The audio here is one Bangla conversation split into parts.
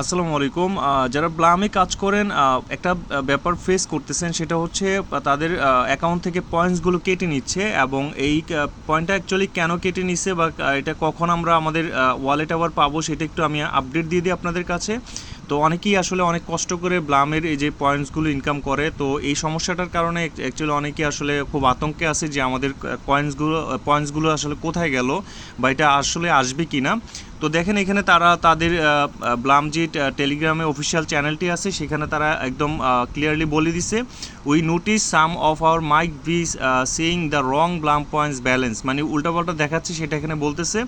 আসসালামু আলাইকুম। যারা ব্লামে কাজ করেন একটা ব্যাপার ফেস করতেছেন সেটা হচ্ছে তাদের অ্যাকাউন্ট থেকে পয়েন্টসগুলো কেটে নিচ্ছে এবং এই পয়েন্টটা অ্যাকচুয়ালি কেন কেটে নিচ্ছে বা এটা কখন আমরা আমাদের ওয়ালেট আবার পাবো সেটা একটু আমি আপডেট দিয়ে দিই আপনাদের কাছে। তো অনেকেই আসলে অনেক কষ্ট করে ব্লামের এই যে পয়েন্টসগুলো ইনকাম করে। তো এই সমস্যাটার কারণে অ্যাকচুয়ালি অনেকেই আসলে খুব আতঙ্কে আছে যে আমাদের কয়েন্সগুলো পয়েন্টসগুলো আসলে কোথায় গেল বা এটা আসলে আসবে কি না তো দেখেন এখানে তারা তাদের ব্লাম যে টেলিগ্রামে অফিসিয়াল চ্যানেলটি আছে, সেখানে তারা একদম ক্লিয়ারলি বলে দিছে we notice some of our might be seeing the wrong bloom points balance মানে উল্টাপাল্টা দেখাচ্ছে, সেটা এখানে বলতেছে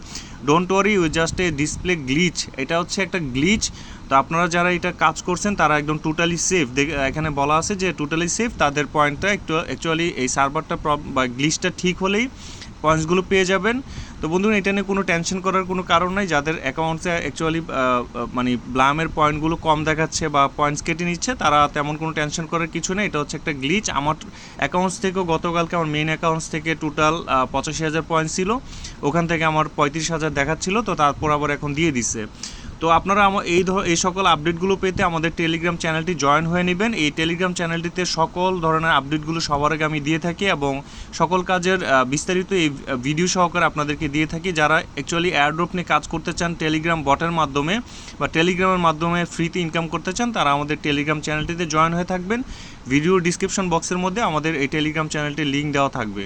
don't worry we just a display glitch এটা হচ্ছে একটা গ্লিচ তো আপনারা যারা এটা কাজ করছেন, তারা একদম টোটালি সেফ এখানে বলা আছে যে টোটালি সেফ তাদের পয়েন্টটা একটু অ্যাকচুয়ালি এই সার্ভারটা বা গ্লিচটা ঠিক হলেই পয়েন্টসগুলো পেয়ে যাবেন। তো বন্ধুরা, এটা নিয়ে কোনো টেনশন করার কোনো কারণ নাই। যাদের অ্যাকাউন্টসে অ্যাকচুয়ালি মানে ব্লামের পয়েন্টগুলো কম দেখাচ্ছে বা পয়েন্টস কেটে নিচ্ছে, তারা তেমন কোনো টেনশন করার কিছু নেই। এটা হচ্ছে একটা গ্লিচ আমার অ্যাকাউন্টস থেকেও গতকালকে আমার মেইন অ্যাকাউন্টস থেকে টোটাল পঁচাশি হাজার পয়েন্ট ছিল। ওখান থেকে আমার পঁয়ত্রিশ হাজার দেখাচ্ছিল, তো তারপর আবার এখন দিয়ে দিছে। তো আপনারা এই এই সকল আপডেটগুলো পেতে আমাদের টেলিগ্রাম চ্যানেলটি জয়েন হয়ে নেবেন। এই টেলিগ্রাম চ্যানেলটিতে সকল ধরনের আপডেটগুলো সবার আগে আমি দিয়ে থাকি এবং সকল কাজের বিস্তারিত এই ভিডিও সহকারে আপনাদেরকে দিয়ে থাকি। যারা অ্যাকচুয়ালি এয়ারড্রপ নিয়ে কাজ করতে চান টেলিগ্রাম বটের মাধ্যমে বা টেলিগ্রামের মাধ্যমে ফ্রিতে ইনকাম করতে চান, তারা আমাদের টেলিগ্রাম চ্যানেলটিতে জয়েন হয়ে থাকবেন। ভিডিও ডিসক্রিপশন বক্সের মধ্যে আমাদের এই টেলিগ্রাম চ্যানেলটির লিঙ্ক দেওয়া থাকবে।